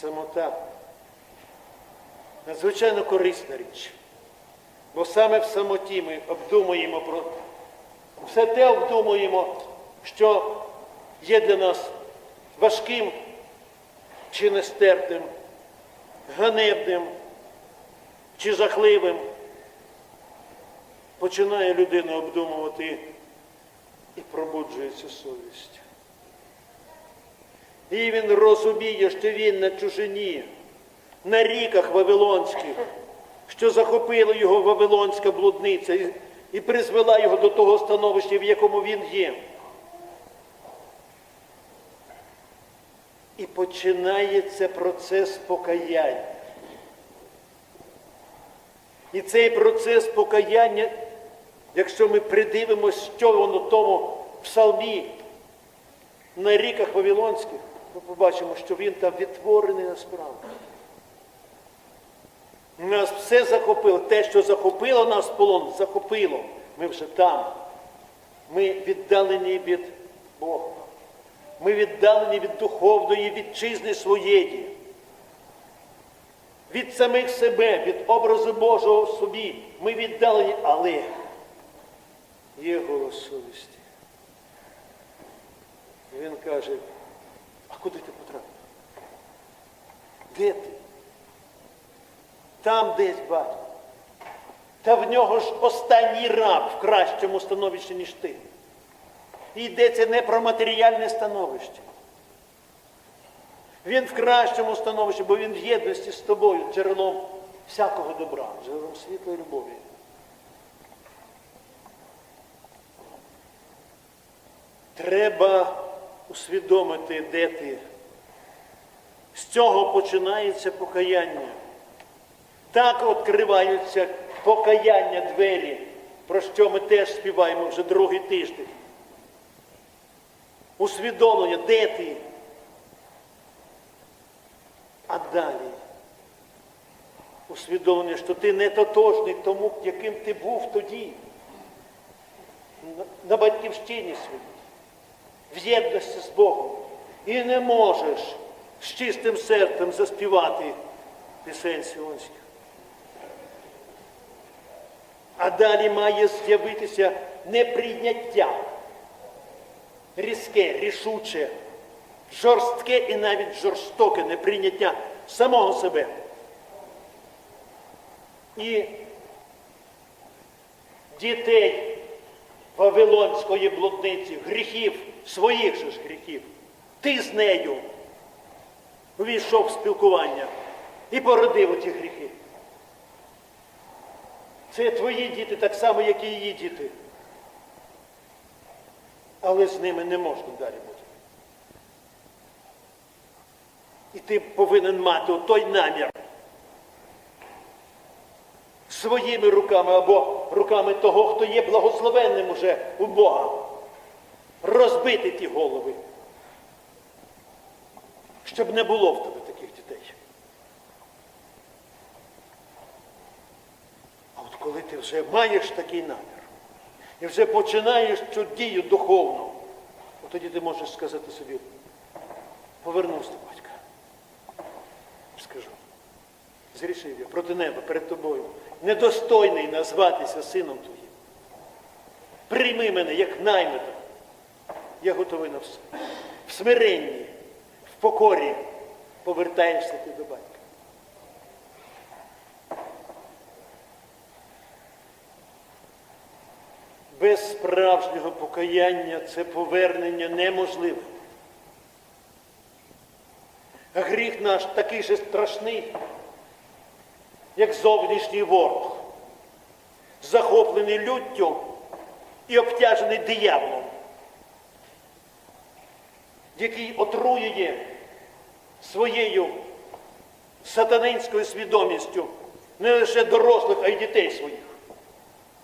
самота надзвичайно корисна річ. Бо саме в самоті ми обдумуємо про все те обдумуємо, що є для нас важким чи нестерпним, ганебним чи жахливим. Починає людина обдумувати і пробуджується совість. І він розуміє, що він на чужині, на ріках Вавилонських, що захопила його Вавилонська блудниця і, призвела його до того становища, в якому він є. І починається процес покаяння. І цей процес покаяння, якщо ми придивимося, що воно тому псалмі на ріках Вавилонських, ми побачимо, що він там відтворений насправді. Нас все захопило. Те, що захопило нас в полон, захопило. Ми вже там. Ми віддалені від Бога. Ми віддалені від духовної вітчизни своєї, від самих себе, від образу Божого в собі. Ми віддалені, але є голос совісті. Він каже, куди ти потрапив? Де ти? Там десь батько. Та в нього ж останній раб в кращому становищі, ніж ти. Йдеться не про матеріальне становище. Він в кращому становищі, бо він в єдності з тобою, джерелом всякого добра, джерелом світла і любові. Треба усвідомити, де ти. З цього починається покаяння. Так відкриваються покаяння двері, про що ми теж співаємо вже другий тиждень. Усвідомлення, де ти? А далі усвідомлення, що ти не тотожний тому, яким ти був тоді, на- батьківщині своїй, в єдності з Богом. І не можеш з чистим серцем заспівати пісень сіонських. А далі має з'явитися неприйняття різке, рішуче, жорстке і навіть жорстоке неприйняття самого себе. І дітей Вавилонської блудниці, гріхів, своїх же ж гріхів. Ти з нею увійшов в спілкування і породив оті гріхи. Це твої діти так само, як і її діти. Але з ними не можна далі бути. І ти повинен мати той намір своїми руками або руками того, хто є благословенним уже у Бога. Розбити ті голови, щоб не було в тебе таких дітей. А от коли ти вже маєш такий намір і вже починаєш цю дію духовну, от тоді ти можеш сказати собі, повернусь до батька. Зрішив я проти неба перед тобою, недостойний назватися сином твоїм. Прийми мене як наймита. Я готовий на все. В смиренні, в покорі повертаєшся ти до батька. Без справжнього покаяння це повернення неможливе. Гріх наш такий же страшний, як зовнішній ворог, захоплений люттю і обтяжений дияволом, який отруює своєю сатанинською свідомістю не лише дорослих, а й дітей своїх.